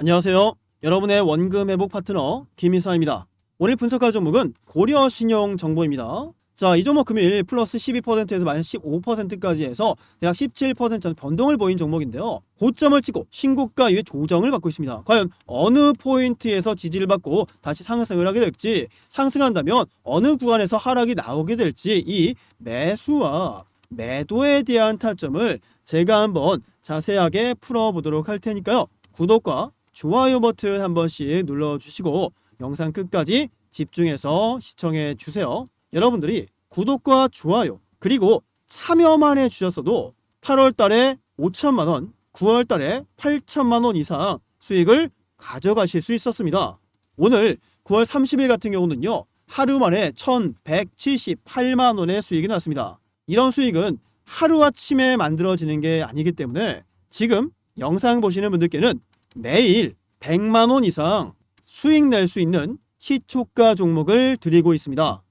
안녕하세요. 여러분의 원금 회복 파트너 김희사입니다. 오늘 분석할 종목은 고려 신용 정보입니다. 자, 이 종목 금일 플러스 12%에서 마이너스 15%까지 해서 대략 17% 변동을 보인 종목인데요. 고점을 찍고 신고가 이후에 조정을 받고 있습니다. 과연 어느 포인트에서 지지를 받고 다시 상승을 하게 될지, 상승한다면 어느 구간에서 하락이 나오게 될지 이 매수와 매도에 대한 타점을 제가 한번 자세하게 풀어보도록 할 테니까요. 구독과 좋아요 버튼 한 번씩 눌러주시고 영상 끝까지 집중해서 시청해 주세요. 여러분들이 구독과 좋아요 그리고 참여만 해주셨어도 8월 달에 5천만 원, 9월 달에 8천만 원 이상 수익을 가져가실 수 있었습니다. 오늘 9월 30일 같은 경우는요. 하루 만에 1,178만 원의 수익이 났습니다. 이런 수익은 하루아침에 만들어지는 게 아니기 때문에 지금 영상 보시는 분들께는 매일 100만 원 이상 수익 낼 수 있는 시초가 종목을 드리고 있습니다.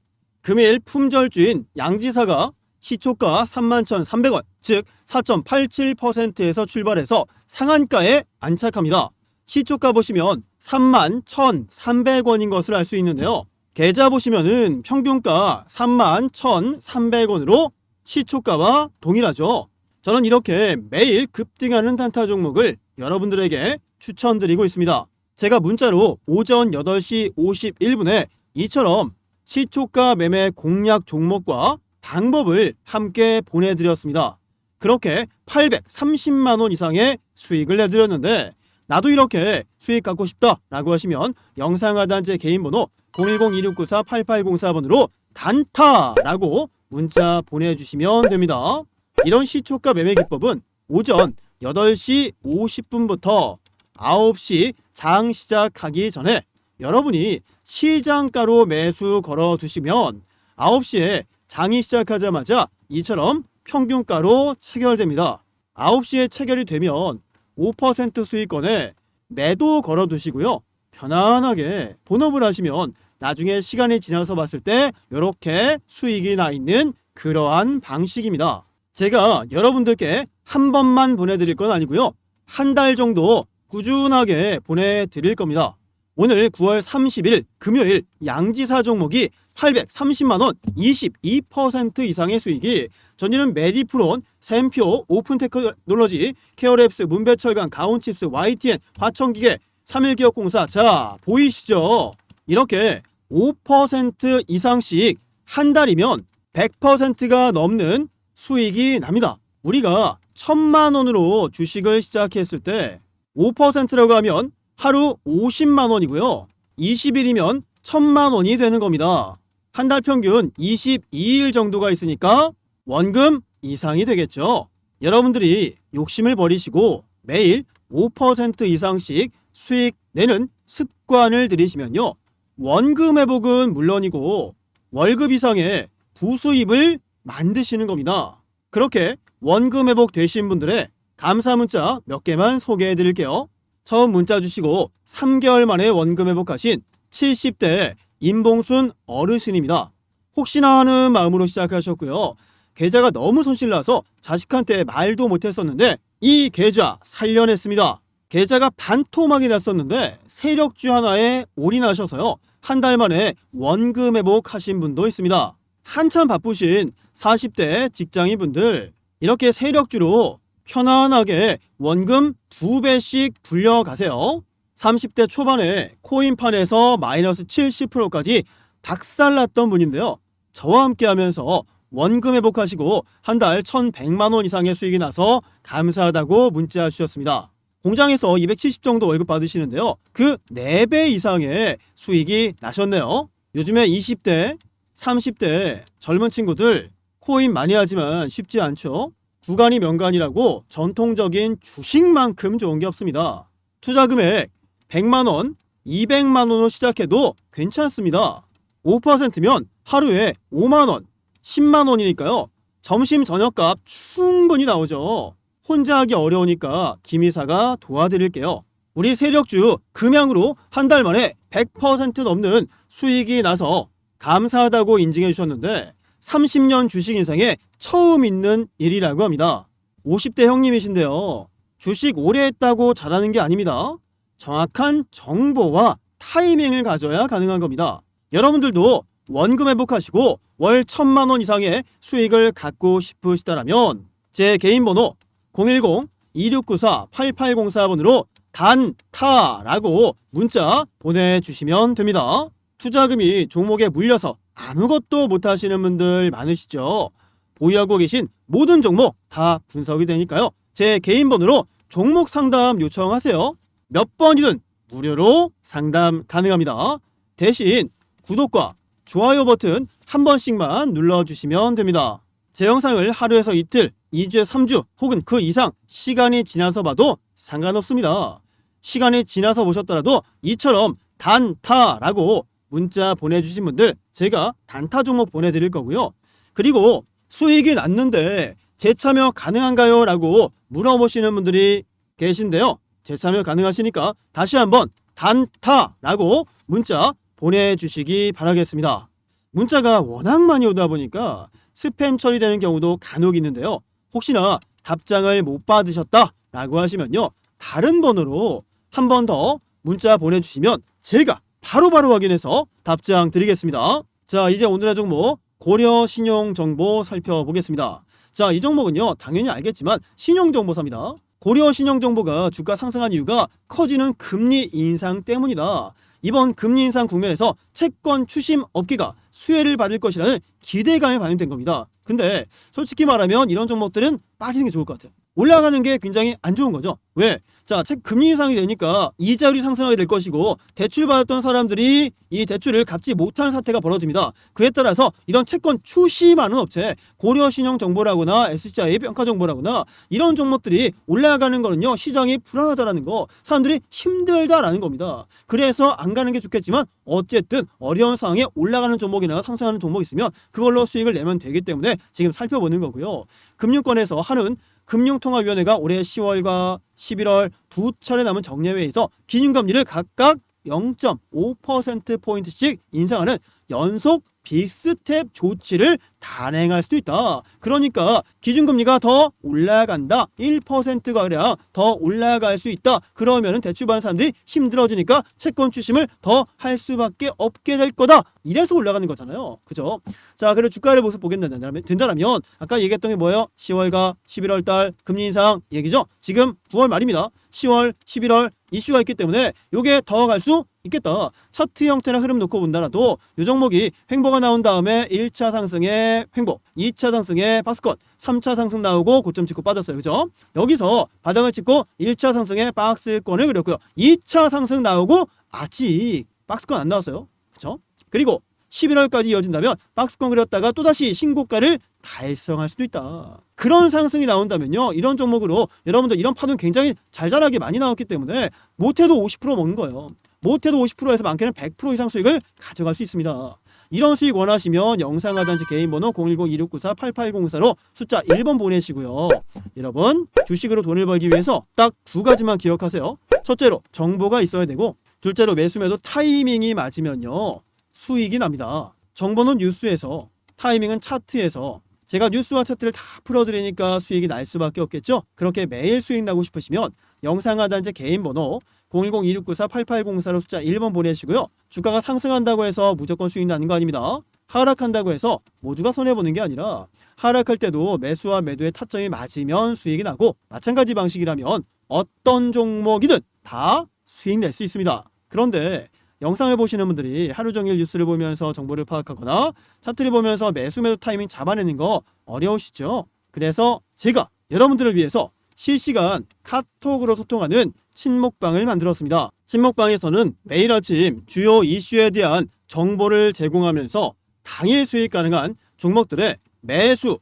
금일 품절주인 양지사가 시초가 31,300원, 즉 4.87%에서 출발해서 상한가에 안착합니다. 시초가 보시면 31,1,300원인 것을 알 수 있는데요. 계좌 보시면은 평균가 31,1,300원으로 시초가와 동일하죠. 저는 이렇게 매일 급등하는 단타 종목을 여러분들에게 추천드리고 있습니다. 제가 문자로 오전 8시 51분에 이처럼 시초가 매매 공략 종목과 방법을 함께 보내드렸습니다. 그렇게 830만 원 이상의 수익을 내드렸는데 나도 이렇게 수익 갖고 싶다 라고 하시면 영상 하단 제 개인 번호 010-2694-8804번으로 단타 라고 문자 보내주시면 됩니다. 이런 시초가 매매 기법은 오전 8시 50분부터 9시 장 시작하기 전에 여러분이 시장가로 매수 걸어 두시면 9시에 장이 시작하자마자 이처럼 평균가로 체결됩니다. 9시에 체결이 되면 5% 수익권에 매도 걸어 두시고요. 편안하게 본업을 하시면 나중에 시간이 지나서 봤을 때 이렇게 수익이 나 있는 그러한 방식입니다. 제가 여러분들께 한 번만 보내드릴 건 아니고요. 한 달 정도 꾸준하게 보내드릴 겁니다. 오늘 9월 30일 금요일 양지사 종목이 830만원 22% 이상의 수익이 전일은 메디프론, 샘표, 오픈테크놀로지, 케어랩스, 문배철강, 가온칩스, YTN, 화천기계, 3일기업공사 자 보이시죠? 이렇게 5% 이상씩 한 달이면 100%가 넘는 수익이 납니다. 우리가 천만 원으로 주식을 시작했을 때 5%라고 하면 하루 50만 원이고요. 20일이면 천만 원이 되는 겁니다. 한 달 평균 22일 정도가 있으니까 원금 이상이 되겠죠. 여러분들이 욕심을 버리시고 매일 5% 이상씩 수익 내는 습관을 들이시면요. 원금 회복은 물론이고 월급 이상의 부수입을 만드시는 겁니다. 그렇게 원금 회복 되신 분들의 감사 문자 몇 개만 소개해 드릴게요. 처음 문자 주시고 3개월 만에 원금 회복하신 70대 임봉순 어르신입니다. 혹시나 하는 마음으로 시작하셨고요. 계좌가 너무 손실나서 자식한테 말도 못했었는데 이 계좌 살려냈습니다. 계좌가 반토막이 났었는데 세력주 하나에 올인하셔서요. 한 달 만에 원금 회복하신 분도 있습니다. 한참 바쁘신 40대 직장인 분들 이렇게 세력주로 편안하게 원금 두 배씩 불려가세요. 30대 초반에 코인판에서 마이너스 70%까지 박살났던 분인데요. 저와 함께 하면서 원금 회복하시고 한 달 1,100만 원 이상의 수익이 나서 감사하다고 문자 주셨습니다. 공장에서 270 정도 월급 받으시는데요. 그 4배 이상의 수익이 나셨네요. 요즘에 20대, 30대 젊은 친구들 코인 많이 하지만 쉽지 않죠. 구간이 명간이라고 전통적인 주식만큼 좋은 게 없습니다. 투자 금액 100만 원, 200만 원으로 시작해도 괜찮습니다. 5%면 하루에 5만 원, 10만 원이니까요. 점심 저녁값 충분히 나오죠. 혼자 하기 어려우니까 김이사가 도와드릴게요. 우리 세력주 금양으로 한 달 만에 100% 넘는 수익이 나서 감사하다고 인증해 주셨는데 30년 주식 인생에 처음 있는 일이라고 합니다. 50대 형님이신데요. 주식 오래 했다고 잘하는 게 아닙니다. 정확한 정보와 타이밍을 가져야 가능한 겁니다. 여러분들도 원금 회복하시고 월 천만 원 이상의 수익을 갖고 싶으시다라면 제 개인 번호 010-2694-8804번으로 단타라고 문자 보내주시면 됩니다. 투자금이 종목에 물려서 아무것도 못하시는 분들 많으시죠? 보유하고 계신 모든 종목 다 분석이 되니까요. 제 개인 번호로 종목 상담 요청하세요. 몇 번이든 무료로 상담 가능합니다. 대신 구독과 좋아요 버튼 한 번씩만 눌러주시면 됩니다. 제 영상을 하루에서 이틀, 2주에 3주 혹은 그 이상 시간이 지나서 봐도 상관없습니다. 시간이 지나서 보셨더라도 이처럼 단타라고 문자 보내주신 분들 제가 단타 종목 보내드릴 거고요. 그리고 수익이 났는데 재참여 가능한가요? 라고 물어보시는 분들이 계신데요. 재참여 가능하시니까 다시 한번 단타라고 문자 보내주시기 바라겠습니다. 문자가 워낙 많이 오다 보니까 스팸 처리되는 경우도 간혹 있는데요. 혹시나 답장을 못 받으셨다 라고 하시면요. 다른 번호로 한 번 더 문자 보내주시면 제가 바로 바로 확인해서 답장 드리겠습니다. 자, 이제 오늘의 종목 고려 신용 정보 살펴보겠습니다. 자, 이 종목은요, 당연히 알겠지만 신용 정보사입니다. 고려 신용 정보가 주가 상승한 이유가 커지는 금리 인상 때문이다. 이번 금리 인상 국면에서 채권 추심 업계가 수혜를 받을 것이라는 기대감이 반영된 겁니다. 근데 솔직히 말하면 이런 종목들은 빠지는 게 좋을 것 같아요. 올라가는 게 굉장히 안 좋은 거죠. 왜? 자, 책 금리 인상이 되니까 이자율이 상승하게 될 것이고 대출 받았던 사람들이 이 대출을 갚지 못하는 사태가 벌어집니다. 그에 따라서 이런 채권 추심하는 업체, 고려신용 정보라거나 SCI 평가 정보라거나 이런 종목들이 올라가는 거는요 시장이 불안하다라는 거, 사람들이 힘들다라는 겁니다. 그래서 안 가는 게 좋겠지만 어쨌든 어려운 상황에 올라가는 종목이나 상승하는 종목이 있으면 그걸로 수익을 내면 되기 때문에 지금 살펴보는 거고요. 금융권에서 하는 금융통화위원회가 올해 10월과 11월 두 차례 남은 정례회에서 기준금리를 각각 0.5%포인트씩 인상하는 연속 빅스텝 조치를 단행할 수도 있다. 그러니까 기준금리가 더 올라간다. 1%가 아니라 더 올라갈 수 있다. 그러면은 대출 받는 사람들이 힘들어지니까 채권 추심을 더 할 수밖에 없게 될 거다. 이래서 올라가는 거잖아요. 그죠? 자, 그리고 주가를 모습 보게 된다면, 된다면 아까 얘기했던 게 뭐예요? 10월과 11월 달 금리 인상 얘기죠. 지금 9월 말입니다. 10월, 11월 이슈가 있기 때문에 요게 더 갈 수 있겠다. 차트 형태나 흐름 놓고 본다라도 요 종목이 횡보가 나온 다음에 1차 상승에 횡보, 2차 상승에 박스권, 3차 상승 나오고 고점 찍고 빠졌어요. 그죠? 여기서 바닥을 찍고 1차 상승에 박스권을 그렸고요. 2차 상승 나오고 아직 박스권 안 나왔어요. 그죠? 그리고 11월까지 이어진다면 박스권 그렸다가 또다시 신고가를 달성할 수도 있다. 그런 상승이 나온다면요. 이런 종목으로 여러분들 이런 파동 굉장히 잘 자라게 많이 나왔기 때문에 못해도 50% 먹는 거예요. 못해도 50%에서 많게는 100% 이상 수익을 가져갈 수 있습니다. 이런 수익 원하시면 영상 하단지 개인 번호 010-2694-8804로 숫자 1번 보내시고요. 여러분 주식으로 돈을 벌기 위해서 딱 두 가지만 기억하세요. 첫째로 정보가 있어야 되고 둘째로 매수 매도 타이밍이 맞으면요. 수익이 납니다. 정보는 뉴스에서 타이밍은 차트에서 제가 뉴스와 차트를 다 풀어드리니까 수익이 날 수밖에 없겠죠. 그렇게 매일 수익 나고 싶으시면 영상 하단지 개인 번호 010-2694-8804로 숫자 1번 보내시고요. 주가가 상승한다고 해서 무조건 수익 나는 거 아닙니다. 하락한다고 해서 모두가 손해보는 게 아니라 하락할 때도 매수와 매도의 타점이 맞으면 수익이 나고 마찬가지 방식이라면 어떤 종목이든 다 수익 낼 수 있습니다. 그런데 영상을 보시는 분들이 하루 종일 뉴스를 보면서 정보를 파악하거나 차트를 보면서 매수 매도 타이밍 잡아내는 거 어려우시죠? 그래서 제가 여러분들을 위해서 실시간 카톡으로 소통하는 친목방을 만들었습니다. 친목방에서는 매일 아침 주요 이슈에 대한 정보를 제공하면서 당일 수익 가능한 종목들의 매수,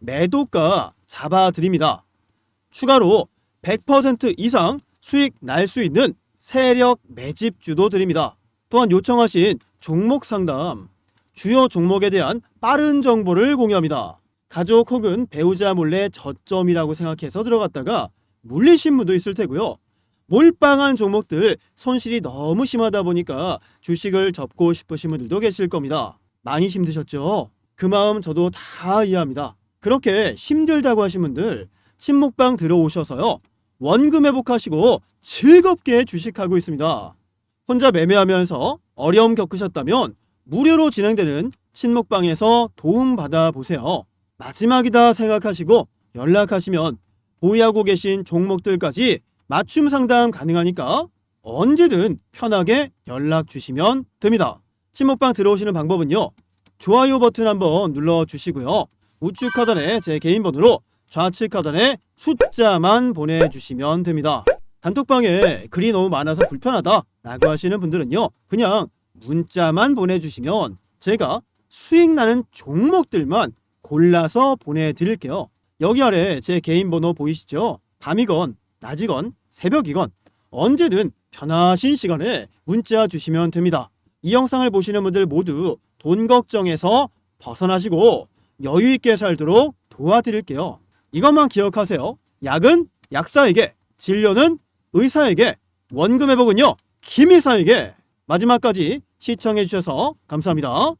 매도가 잡아드립니다. 추가로 100% 이상 수익 날 수 있는 세력 매집주도 드립니다. 또한 요청하신 종목 상담, 주요 종목에 대한 빠른 정보를 공유합니다. 가족 혹은 배우자 몰래 저점이라고 생각해서 들어갔다가 물리신 분도 있을 테고요. 몰빵한 종목들 손실이 너무 심하다 보니까 주식을 접고 싶으신 분들도 계실 겁니다. 많이 힘드셨죠? 그 마음 저도 다 이해합니다. 그렇게 힘들다고 하신 분들 친목방 들어오셔서요. 원금 회복하시고 즐겁게 주식하고 있습니다. 혼자 매매하면서 어려움 겪으셨다면 무료로 진행되는 친목방에서 도움 받아 보세요. 마지막이다 생각하시고 연락하시면 보유하고 계신 종목들까지 맞춤 상담 가능하니까 언제든 편하게 연락 주시면 됩니다. 친목방 들어오시는 방법은요. 좋아요 버튼 한번 눌러 주시고요. 우측 하단에 제 개인 번호로 좌측 하단에 숫자만 보내주시면 됩니다. 단톡방에 글이 너무 많아서 불편하다 라고 하시는 분들은요. 그냥 문자만 보내주시면 제가 수익 나는 종목들만 골라서 보내드릴게요. 여기 아래 제 개인 번호 보이시죠? 밤이건 낮이건 새벽이건 언제든 편하신 시간에 문자 주시면 됩니다. 이 영상을 보시는 분들 모두 돈 걱정에서 벗어나시고 여유 있게 살도록 도와드릴게요. 이것만 기억하세요. 약은 약사에게, 진료는 의사에게, 원금 회복은요 김의사에게. 마지막까지 시청해 주셔서 감사합니다.